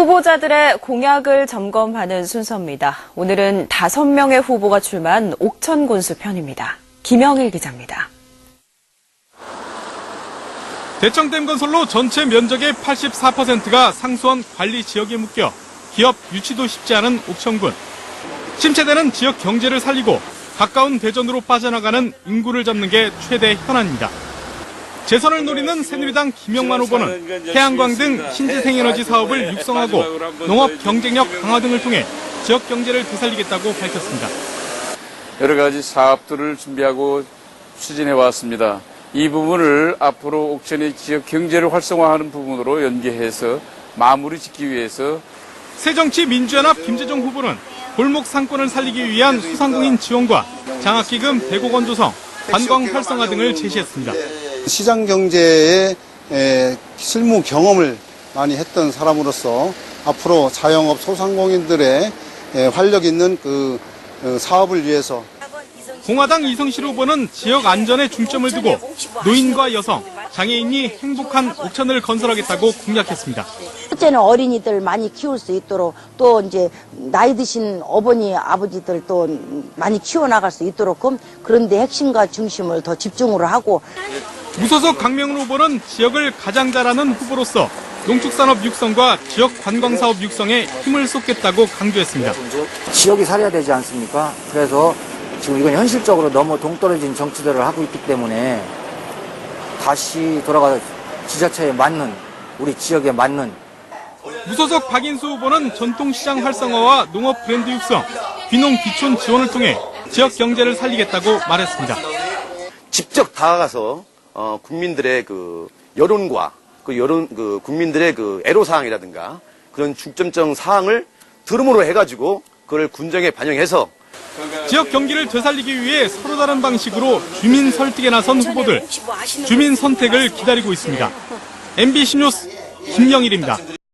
후보자들의 공약을 점검하는 순서입니다. 오늘은 다섯 명의 후보가 출마한 옥천 군수 편입니다. 김영일 기자입니다. 대청댐 건설로 전체 면적의 84%가 상수원 관리 지역에 묶여 기업 유치도 쉽지 않은 옥천군. 침체되는 지역 경제를 살리고 가까운 대전으로 빠져나가는 인구를 잡는 게 최대 현안입니다. 재선을 노리는 새누리당 김영만 후보는 태양광 등 신재생에너지 사업을 육성하고 농업 경쟁력 강화 등을 통해 지역 경제를 되살리겠다고 밝혔습니다. 여러 가지 사업들을 준비하고 추진해 왔습니다. 이 부분을 앞으로 옥천의 지역 경제를 활성화하는 부분으로 연계해서 마무리 짓기 위해서 새정치민주연합 김재정 후보는 골목 상권을 살리기 위한 소상공인 지원과 장학기금 100억 원 조성, 관광 활성화 등을 제시했습니다. 시장 경제에 에, 실무 경험을 많이 했던 사람으로서 앞으로 자영업 소상공인들의 에, 활력 있는 그 어, 사업을 위해서 공화당 이성실 후보는 지역 안전에 중점을 두고 노인과 여성, 장애인이 행복한 옥천을 건설하겠다고 공약했습니다. 첫째는 어린이들 많이 키울 수 있도록 또 이제 나이 드신 어머니 아버지들 또 많이 키워나갈 수 있도록 그런데 핵심과 중심을 더 집중으로 하고 무소속 강명훈 후보는 지역을 가장 잘하는 후보로서 농축산업 육성과 지역 관광사업 육성에 힘을 쏟겠다고 강조했습니다. 지역이 살아야 되지 않습니까? 그래서 지금 이건 현실적으로 너무 동떨어진 정치들을 하고 있기 때문에 다시 돌아가 지자체에 맞는 우리 지역에 맞는 무소속 박인수 후보는 전통시장 활성화와 농업 브랜드 육성, 귀농 귀촌 지원을 통해 지역 경제를 살리겠다고 말했습니다. 직접 다가가서 어, 국민들의 그 여론과 그 여론 그 국민들의 그 애로 사항이라든가 그런 중점적 사항을 들음으로 해가지고 그걸 군정에 반영해서 지역 경기를 되살리기 위해 서로 다른 방식으로 주민 설득에 나선 후보들, 주민 선택을 기다리고 있습니다. MBC 뉴스 김영일입니다.